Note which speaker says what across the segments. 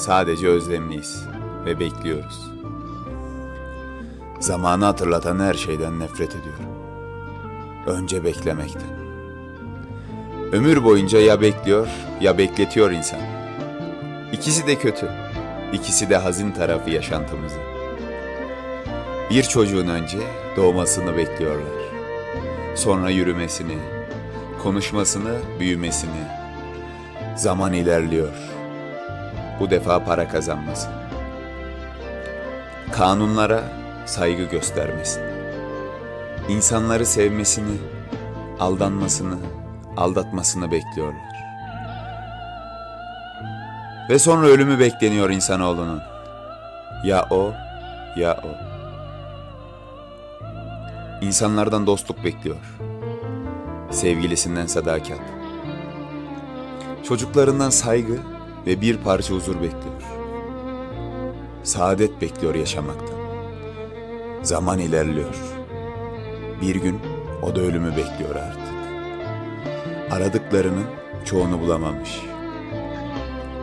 Speaker 1: Sadece özlemliyiz ve bekliyoruz. Zamanı hatırlatan her şeyden nefret ediyorum. Önce beklemekten. Ömür boyunca ya bekliyor ya bekletiyor insan. İkisi de kötü. İkisi de hazin tarafı yaşantımızın. Bir çocuğun önce doğmasını bekliyorlar. Sonra yürümesini, konuşmasını, büyümesini. Zaman ilerliyor. Bu defa para kazanması. Kanunlara saygı göstermesini. İnsanları sevmesini, aldanmasını, aldatmasını bekliyorlar. Ve sonra ölümü bekleniyor insanoğlunun. Ya o, ya o. İnsanlardan dostluk bekliyor. Sevgilisinden sadakat. Çocuklarından saygı ve bir parça huzur bekliyor. Saadet bekliyor yaşamaktan. Zaman ilerliyor. Bir gün o da ölümü bekliyor artık. Aradıklarının çoğunu bulamamış.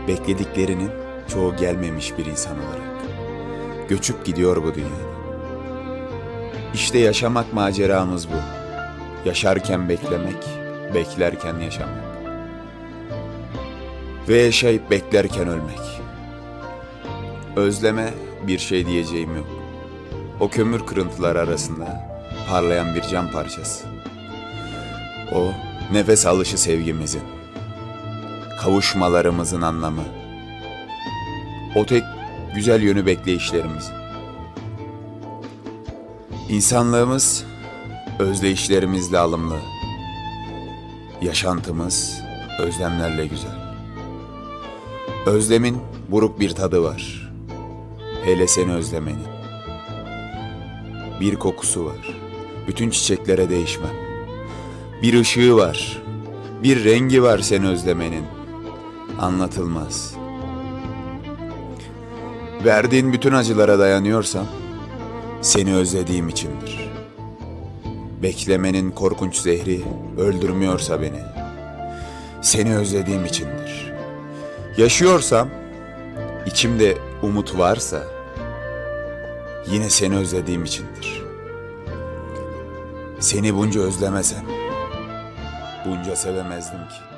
Speaker 1: Beklediklerinin çoğu gelmemiş bir insan olarak. Göçüp gidiyor bu dünyada. İşte yaşamak maceramız bu. Yaşarken beklemek, beklerken yaşamak. Ve yaşayıp beklerken ölmek. Özleme bir şey diyeceğim yok. O kömür kırıntıları arasında parlayan bir cam parçası. O nefes alışı sevgimizin. Kavuşmalarımızın anlamı. O tek güzel yönü bekleyişlerimizin. İnsanlığımız özleyişlerimizle alımlı. Yaşantımız özlemlerle güzel. Özlemin buruk bir tadı var. Hele seni özlemenin. Bir kokusu var. Bütün çiçeklere değişmem. Bir ışığı var. Bir rengi var seni özlemenin. Anlatılmaz. Verdiğin bütün acılara dayanıyorsam seni özlediğim içindir. Beklemenin korkunç zehri öldürmüyorsa beni seni özlediğim içindir. Yaşıyorsam, içimde umut varsa yine seni özlediğim içindir. Seni bunca özlemesem bunca sevemezdim ki.